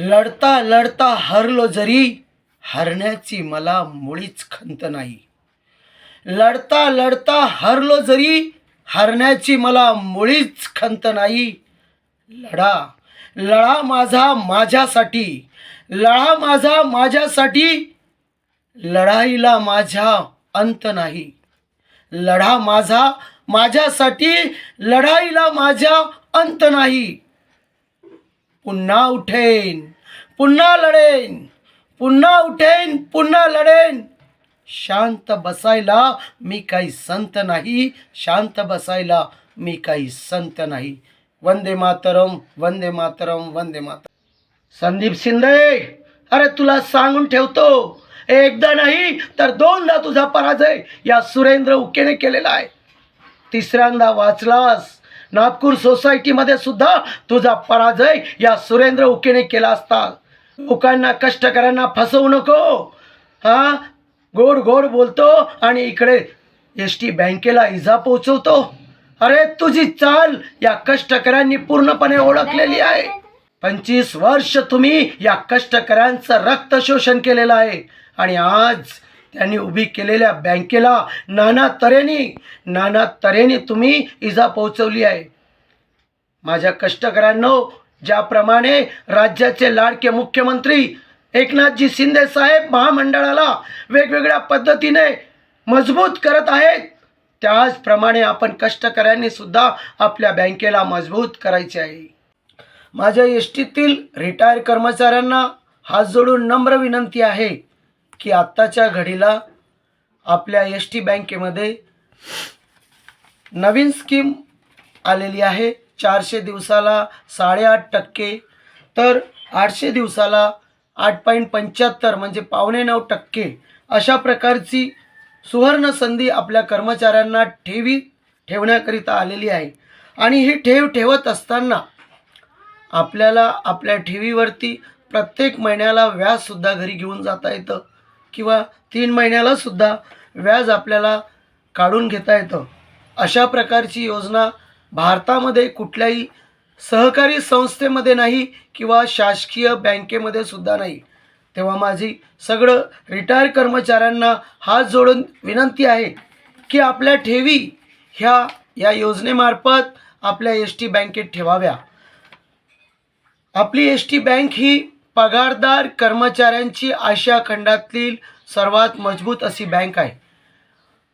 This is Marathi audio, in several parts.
लढता लढता हरलो जरी हरण्याची मला मुळीच खंत नाही. लढता लढता हरलो जरी हरण्याची मला मुळीच खंत नाही. लढा लढा माझा माझ्यासाठी लढा माझा माझ्यासाठी लढाईला माझ्या अंत नाही. लढा माझा माझ्यासाठी लढाईला माझ्या अंत नाही. पुन्हा उठेन पुन्हा लढेन पुन्हा उठेन पुन्हा लढेन. शांत बसायला मी काही संत नाही शांत बसायला मी काही संत नाही. वंदे मातरम वंदे मातरम वंदे मातरम. संदीप शिंदे अरे तुला सांगून ठेवतो एकदा नाही तर दोनदा तुझा पराजय या सुरेंद्र उकेने केलेला आहे. तिसऱ्यांदा वाचलास नागपूर सोसायटीमध्ये सुद्धा तुझा पराजय या सुरेंद्र उकेने केला असता. लोकांना कष्टकऱ्यांना फसवू नको. हा? गोड गोड बोलतो आणि इकडे एस टी बँकेला इजा पोचवतो अरे तुझी चाल या कष्टकऱ्यांनी पूर्णपणे ओळखलेली आहे. पंचवीस वर्ष तुम्ही या कष्टकऱ्यांचं रक्त शोषण केलेलं आहे. आणि आज त्यांनी उभी केलेल्या बँकेला नाना तऱ्हेने नाना तऱ्हेने तुम्ही इजा पोहोचवली आहे. माझ्या कष्टकऱ्यांनो ज्याप्रमाणे राज्याचे लाडके मुख्यमंत्री एकनाथजी शिंदे साहेब महामंडळाला वेगवेगळ्या पद्धतीने मजबूत करत आहेत त्याचप्रमाणे आपण कष्टकऱ्यांनी सुद्धा आपल्या बँकेला मजबूत करायचे आहे. माझ्या एस टीतील रिटायर कर्मचाऱ्यांना हात जोडून नम्र विनंती आहे. की आत्ताच्या घडीला आपल्या एस टी बँकेमध्ये नवीन स्कीम आलेली आहे. चारशे दिवसाला साडेआठ टक्के तर आठशे दिवसाला आठ पॉईंट पंच्याहत्तर म्हणजे पावणे नऊ टक्के अशा प्रकारची सुवर्ण संधी आपल्या कर्मचाऱ्यांना ठेवी ठेवण्याकरिता आलेली आहे. आणि ही ठेव ठेवत असताना आपल्याला आपल्या ठेवीवरती प्रत्येक महिन्याला व्याजसुद्धा घरी घेऊन जाता येतं. किंवा तीन महिन्याला सुद्धा व्याज आपल्याला काढून घेता येतं. अशा प्रकारची योजना भारतामध्ये कुठल्याही सहकारी संस्थेमध्ये नाही किंवा शासकीय बँकेमध्ये सुद्धा नाही. तेव्हा माझी सगळं रिटायर कर्मचाऱ्यांना हात जोडून विनंती आहे की आपल्या ठेवी ह्या या योजनेमार्फत आपल्या एस टी बँकेत ठेवाव्या. आपली एस टी बँक ही पगारदार कर्मचाऱ्यांची आशिया खंडातील सर्वात मजबूत अशी बँक आहे.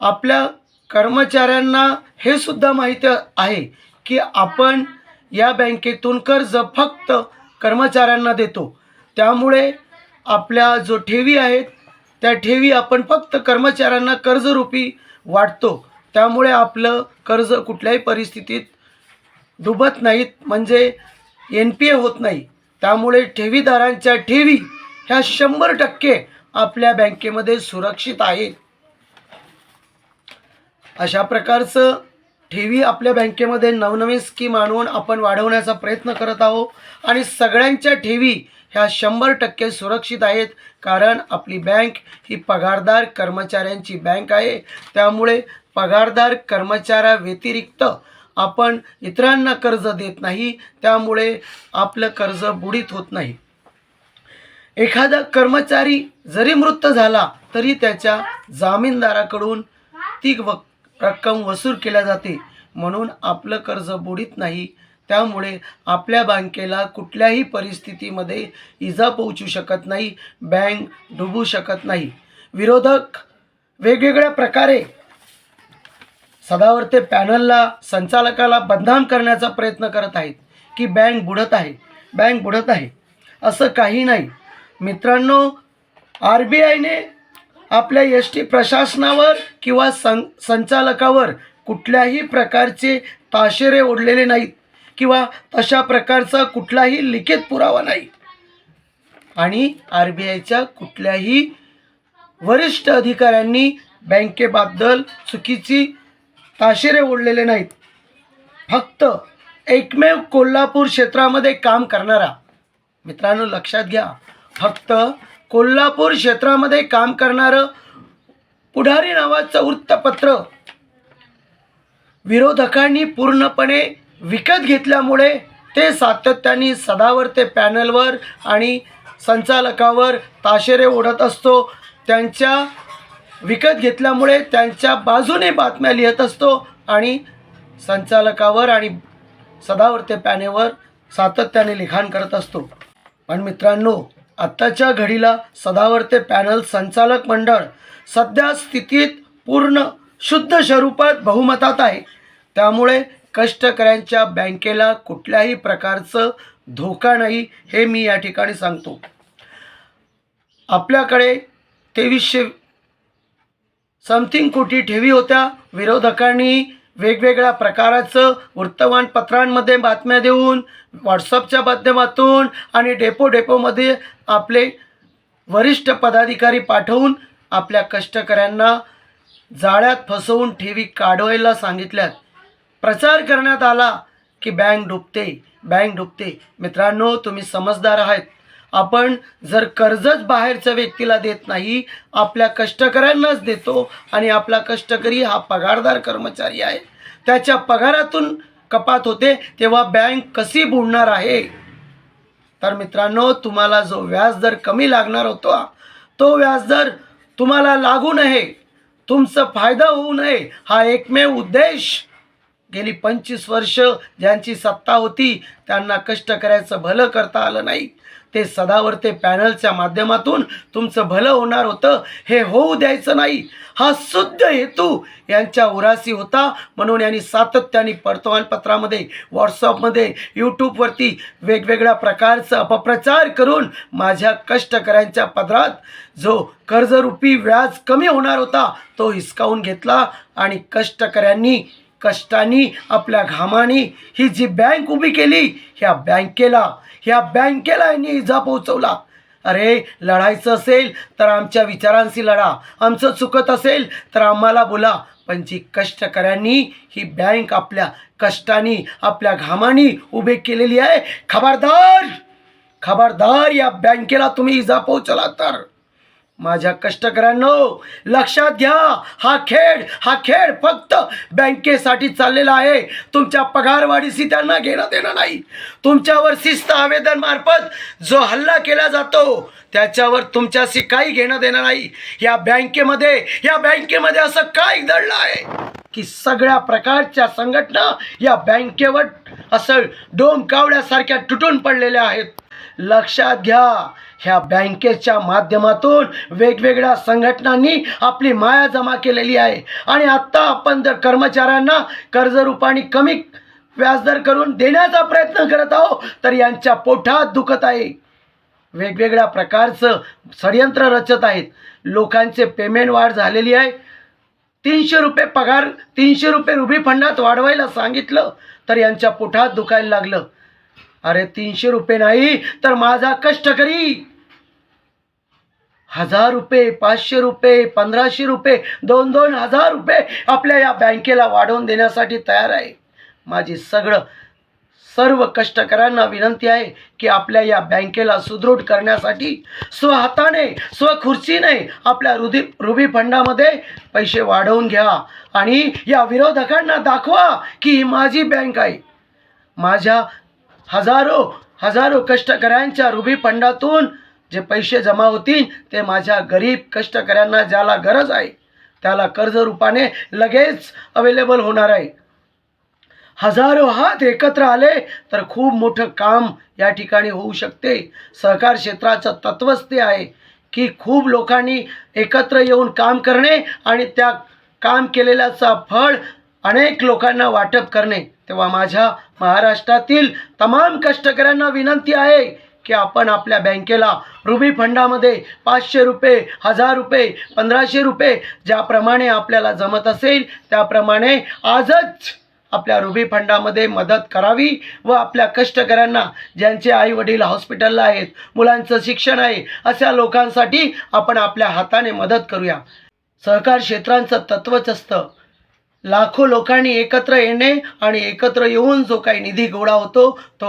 आपल्या कर्मचाऱ्यांना हे सुद्धा माहीत आहे की आपण या बँकेतून कर्ज फक्त कर्मचाऱ्यांना देतो. त्यामुळे आपल्या जो ठेवी आहेत त्या ठेवी आपण फक्त कर्मचाऱ्यांना कर्जरूपी वाटतो. त्यामुळे आपलं कर्ज कुठल्याही परिस्थितीत डुबत नाहीत म्हणजे एन पी ए होत नाही. त्यामुळे ठेवीदारांच्या ठेवी ह्या शंभर टक्के आपल्या बँकेमध्ये सुरक्षित आहेत. अशा प्रकारचं ठेवी आपल्या बँकेमध्ये नवनवीन स्कीम आणून आपण वाढवण्याचा प्रयत्न करत आहोत आणि सगळ्यांच्या ठेवी ह्या शंभर टक्के सुरक्षित आहेत कारण आपली बँक ही पगारदार कर्मचाऱ्यांची बँक आहे. त्यामुळे पगारदार कर्मचाऱ्याव्यतिरिक्त आपण इतरांना कर्ज देत नाही त्यामुळे आपलं कर्ज बुडीत होत नाही. एखादा कर्मचारी जरी मृत झाला तरी त्याच्या जामीनदाराकडून ती व रक्कम वसूल केल्या जाते. म्हणून आपलं कर्ज बुडीत नाही त्यामुळे आपल्या बँकेला कुठल्याही परिस्थितीमध्ये इजा पोहोचू शकत नाही बँक डुबू शकत नाही. विरोधक वेगवेगळ्या प्रकारे सदावर्ते पॅनलला संचालकाला बदनाम करण्याचा प्रयत्न करत आहेत की बँक बुडत आहे. बँक बुडत आहे. असं काही नाही. मित्रांनो आर बी आयने आपल्या एस टी प्रशासनावर किंवा सं संचालकावर कुठल्याही प्रकारचे ताशेरे ओढलेले नाहीत किंवा तशा प्रकारचा कुठलाही लिखित पुरावा नाही. आणि आर बी आयच्या कुठल्याही वरिष्ठ अधिकाऱ्यांनी बँकेबद्दल चुकीची ताशेरे ओढलेले नाहीत. फक्त एकमेव कोल्हापूर क्षेत्रामध्ये काम करणारा. मित्रांनो लक्षात घ्या. फक्त कोल्हापूर क्षेत्रामध्ये काम करणारं पुढारी नावाचं वृत्तपत्र विरोधकांनी पूर्णपणे विकत घेतल्यामुळे ते सातत्याने सदावर ते पॅनलवर आणि संचालकावर ताशेरे ओढत असतो. त्यांच्या विकत घेतल्यामुळे त्यांच्या बाजूने बातम्या लिहित असतो आणि संचालकावर आणि सदावर्ते पॅनेवर सातत्याने लिखाण करत असतो. पण मित्रांनो आत्ताच्या घडीला सदावर्ते पॅनल संचालक मंडळ सध्या स्थितीत पूर्ण शुद्ध स्वरूपात बहुमतात आहे. त्यामुळे कष्टकऱ्यांच्या बँकेला कुठल्याही प्रकारचं धोका नाही हे मी या ठिकाणी सांगतो. आपल्याकडे तेवीसशे समथिंग कोटी ठेवी होत्या. विरोधकांनी वेगवेगळ्या प्रकाराचं वर्तमानपत्रांमध्ये बातम्या देऊन व्हॉट्सअपच्या माध्यमातून आणि डेपो डेपोमध्ये आपले वरिष्ठ पदाधिकारी पाठवून आपल्या कष्टकऱ्यांना जाळ्यात फसवून ठेवी काढवायला सांगितल्यात. प्रचार करण्यात आला की बँक डुबते बँक डुबते. मित्रांनो तुम्ही समजदार आहात. आपण जर कर्जच बाहेरच्या व्यक्तीला देत नाही आपल्या कष्टकऱ्यांनाच देतो आणि आपला कष्टकरी हा पगारदार कर्मचारी आहे. त्याच्या पगारातून कपात होते तेव्हा बँक कशी बुडणार आहे? तर मित्रांनो तुम्हाला जो व्याजदर कमी लागणार होता तो व्याजदर तुम्हाला लागू नये. तुमचा फायदा होऊ नये. हा एकमेव उद्देश. गेली पंचवीस वर्ष ज्यांची सत्ता होती त्यांना कष्ट करायचं भलं करता आलं नाही. ते सदावर्ते पॅनलच्या माध्यमातून तुमचं भलं होणार होतं हे होऊ द्यायचं नाही. हा शुद्ध हेतू यांच्या उरासी होता. म्हणून यांनी सातत्याने वर्तमानपत्रामध्ये व्हॉट्सअपमध्ये यूट्यूबवरती वेगवेगळ्या प्रकारचा अपप्रचार करून माझ्या कष्टकऱ्यांच्या पदरात जो कर्जरूपी व्याज कमी होणार होता तो हिसकावून घेतला आणि कष्टकऱ्यांनी कष्टाने आपल्या घामानी ही जी बँक उभी केली ह्या बँकेला ह्या बँकेला यांनी इजा पोचवला अरे लढायचं असेल तर आमच्या विचारांशी लढा. आमचं चुकत असेल तर आम्हाला बोला. पण जी कष्टकऱ्यांनी ही बँक आपल्या कष्टानी आपल्या घामानी उभी केलेली आहे खबरदार खबरदार या बँकेला तुम्ही इजा पोहोचला तर. माझ्या कष्टकऱ्यांनो लक्षात घ्या हा खेळ हा खेळ फक्त बँकेसाठी चाललेला आहे. तुमच्या पगारवाढीशी त्यांना घेणं देणं नाही. तुमच्यावर शिस्त आवेदनमार्फत जो हल्ला केला जातो त्याच्यावर तुमच्याशी काही घेणं देणं नाही. या बँकेमध्ये या बँकेमध्ये असं काय दडलं आहे? की सगळ्या प्रकारच्या संघटना या बँकेवर असं डोम कावड्यासारख्या तुटून पडलेल्या आहेत. लक्षात घ्या ह्या बँकेच्या माध्यमातून वेगवेगळ्या संघटनांनी आपली माया जमा केलेली आहे. आणि आत्ता आपण जर कर्मचाऱ्यांना कर्जरूपाने कमी व्याजदर करून देण्याचा प्रयत्न करत आहो तर यांच्या पोटात दुखत आहे. वेगवेगळ्या प्रकारचं षडयंत्र रचत आहेत. लोकांचे पेमेंट वाढ झालेली आहे. तीनशे रुपये पगार तीनशे रुपये रुबी फंडात वाढवायला सांगितलं तर यांच्या पोटात दुखायला लागलं. अरे तीनशे रुपये नाही तर माझा कष्टकरी हजार रुपये पाचशे रुपये पंधराशे रुपये दोन दोन हजार रुपये आपल्या या बँकेला वाढवून देण्यासाठी तयार आहे. माझी सगळं सर्व कष्टकऱ्यांना विनंती आहे की आपल्या या बँकेला सुदृढ करण्यासाठी स्वहाताने स्वखुर्चीने आपल्या रुधी रुबी फंडामध्ये पैसे वाढवून घ्या आणि या विरोधकांना दाखवा की ही माझी बँक आहे. माझ्या हजारो हजारो कष्टकऱ्यांच्या रुबी फंडातून जे पैसे जमा होतील ते माझ्या गरीब कष्टकऱ्यांना ज्याला गरज आहे त्याला कर्ज रूपाने लगेच अवेलेबल होणार आहे. हजारो हात एकत्र आले तर खूप मोठं काम या ठिकाणी होऊ शकते. सहकार क्षेत्राचं तत्वच ते आहे की खूप लोकांनी एकत्र येऊन काम करणे आणि त्या काम केलेल्याचा फळ अनेक लोकांना वाटप करणे. तेव्हा माझ्या महाराष्ट्रातील तमाम कष्टकऱ्यांना विनंती आहे की आपण आपल्या बँकेला रुबी फंडामध्ये पाचशे रुपये हजार रुपये पंधराशे रुपये ज्याप्रमाणे आपल्याला जमत असेल त्याप्रमाणे आजच आपल्या रुबी फंडामध्ये मदत करावी व आपल्या कष्टकऱ्यांना ज्यांचे आई वडील हॉस्पिटलला आहेत मुलांचं शिक्षण आहे अशा लोकांसाठी आपण आपल्या हाताने मदत करूया. सहकार क्षेत्रांचं तत्वच असतं. लाखो लोकांनी एकत्र येणे आणि एकत्र येऊन जो काही निधी गोळा होतो तो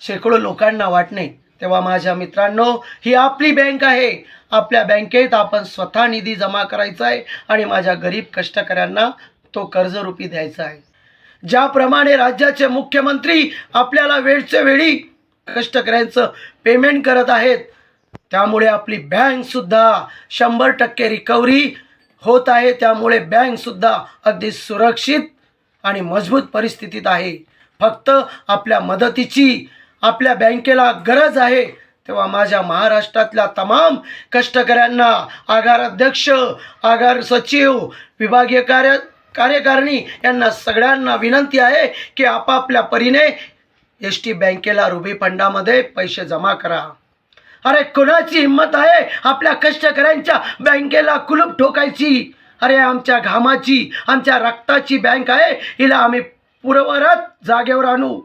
शेकडो लोकांना वाटणे तेव्हा माझ्या मित्रांनो ही आपली बँक आहे. आपल्या बँकेत आपण स्वतः निधी जमा करायचा आहे आणि माझ्या गरीब कष्टकऱ्यांना तो कर्जरूपी द्यायचा आहे. ज्याप्रमाणे राज्याचे मुख्यमंत्री आपल्याला वेळच्या वेळी कष्टकऱ्यांचं पेमेंट करत आहेत त्यामुळे आपली बँकसुद्धा शंभर टक्के रिकव्हरी होत आहे. त्यामुळे बँकसुद्धा अगदी सुरक्षित आणि मजबूत परिस्थितीत आहे. फक्त आपल्या मदतीची आपल्या बँकेला गरज आहे. तेव्हा माझ्या महाराष्ट्रातल्या तमाम कष्टकऱ्यांना आगार अध्यक्ष आगार सचिव विभागीय कार्य कार्यकारिणी यांना सगळ्यांना विनंती आहे की आपापल्या परीने एस टी बँकेला रुबी फंडामध्ये पैसे जमा करा. अरे कोणाची हिंमत आहे आपल्या कष्टकऱ्यांच्या बँकेला कुलूप ठोकायची? अरे आमच्या घामाची आमच्या रक्ताची बँक आहे हिला आम्ही पुरवरत जागेवर आणू.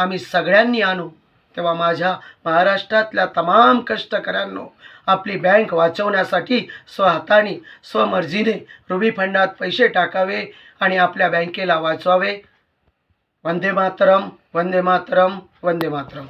आम्ही सगळ्यांनी आणू. तेव्हा माझ्या महाराष्ट्रातल्या तमाम कष्टकऱ्यांनो आपली बँक वाचवण्यासाठी स्वहाताने स्वमर्जीने रुबी फंडात पैसे टाकावे आणि आपल्या बँकेला वाचवावे. वंदे मातरम वंदे मातरम वंदे मातरम.